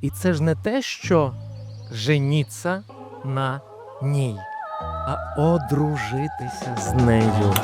І це ж не те, що женіться на ній, а одружитися з нею.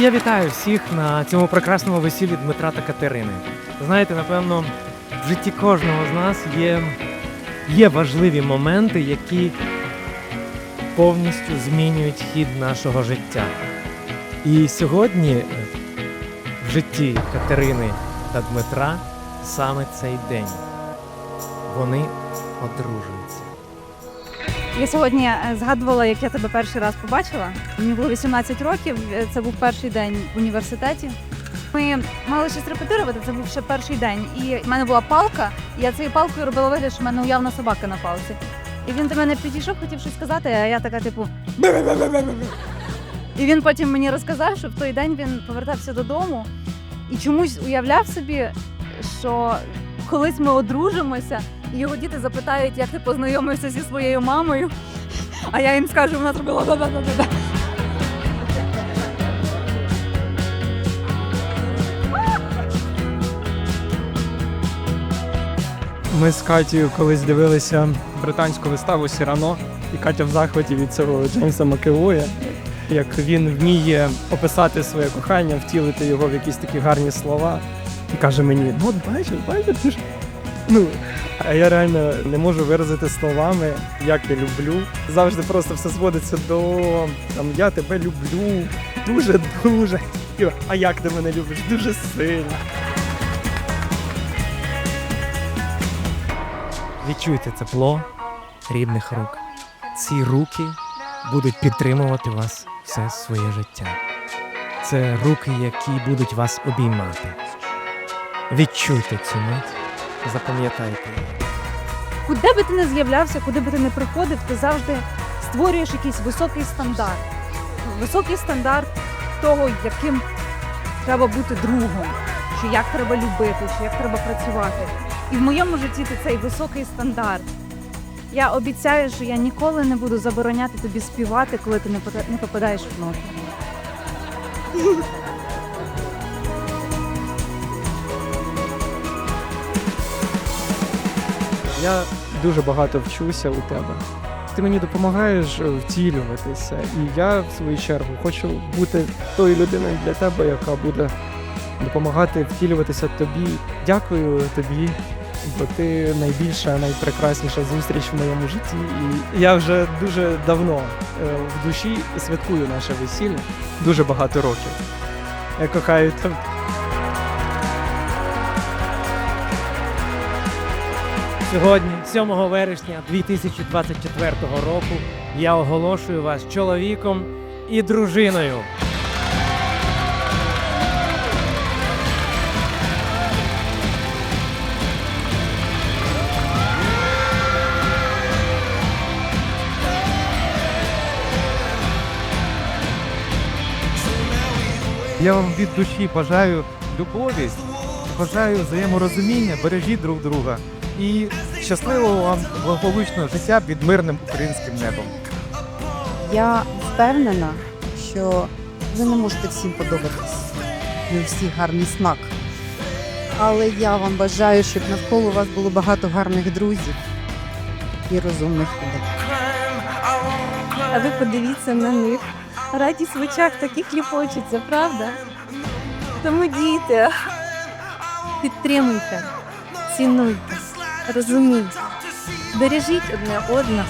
Я вітаю всіх на цьому прекрасному весіллі Дмитра та Катерини. Знаєте, напевно, в житті кожного з нас є, є важливі моменти, які повністю змінюють хід нашого життя. І сьогодні в житті Катерини та Дмитра саме цей день. Вони одружуються. Я сьогодні е, згадувала, як я тебе перший раз побачила. Мені було 18 років. е, Це був перший день в університеті. Ми мали щось репетирувати, це був ще перший день. І в мене була палка, і я цією палкою робила вигляд, що в мене уявна собака на палці. І він до мене підійшов, хотів щось сказати, а я така, типу. І він потім мені розказав, що в той день він повертався додому і чомусь уявляв собі, що колись ми одружимося, його діти запитають, як ти познайомився зі своєю мамою. А я їм скажу, вона зробила да-да-да-да. Ми з Катєю колись дивилися британську виставу Сірано, і Катя в захваті від цього Джеймса Макевоя, як він вміє описати своє кохання, втілити його в якісь такі гарні слова. І каже мені: ну от бачиш, бачиш. Ну, а я реально не можу виразити словами, як я люблю. Завжди просто все зводиться до там я тебе люблю, дуже дуже. А як ти мене любиш? Дуже сильно. Відчуйте тепло рідних рук. Ці руки будуть підтримувати вас все своє життя. Це руки, які будуть вас обіймати. Відчуйте цю мить, запам'ятайте. Куди би ти не з'являвся, куди би ти не приходив, ти завжди створюєш якийсь високий стандарт. Високий стандарт того, яким треба бути другом, чи як треба любити, чи як треба працювати. І в моєму житті ти цей високий стандарт. Я обіцяю, що я ніколи не буду забороняти тобі співати, коли ти не попадаєш в ноту. Я дуже багато вчуся у тебе. Ти мені допомагаєш е, втілюватися, і я, в свою чергу, хочу бути тою людиною для тебе, яка буде допомагати втілюватися тобі. Дякую тобі, бо ти найбільша, найпрекрасніша зустріч в моєму житті. І я вже дуже давно е, в душі святкую наше весілля, дуже багато років. Я кохаю тебе. Сьогодні, 7 вересня 2024 року, я оголошую вас чоловіком і дружиною. Я вам від душі бажаю любові, бажаю взаєморозуміння, бережіть друг друга і щасливого вам благополучного життя під мирним українським небом. Я впевнена, що ви не можете всім подобатись. Не у всіх гарний смак. Але я вам бажаю, щоб навколо вас було багато гарних друзів і розумних людей. А ви подивіться на них. Радість в очах таких хліпочеться, правда? Тому діти, підтримуйте, цінуйте, розумійте, бережіть одне одного.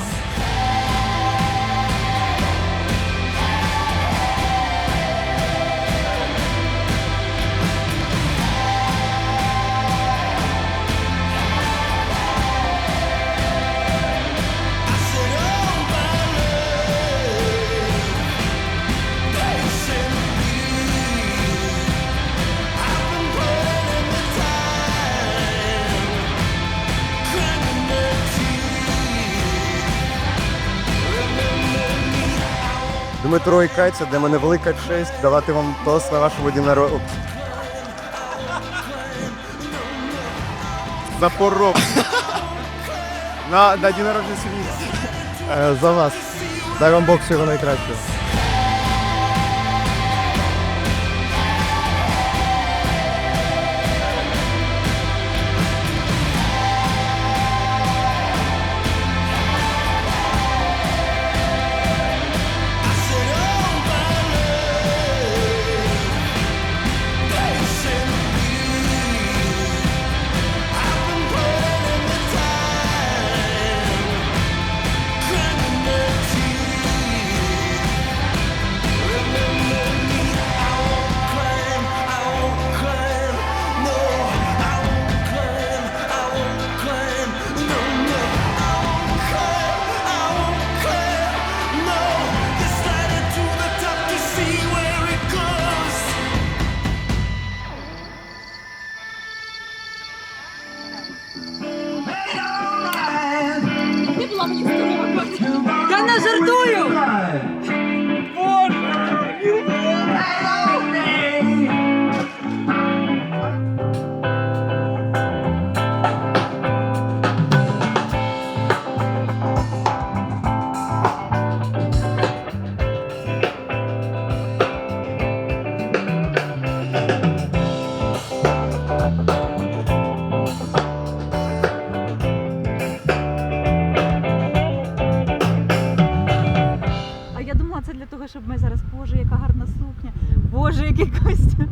Дмитро і Катя, для мене велика честь давати вам тост на вашому дні за пороб. на, на дні народження сім'ї. Е, За вас. Дай вам Бог всього найкращого. А я думала, це для того, щоб ми зараз, боже, яка гарна сукня, боже, який костюм.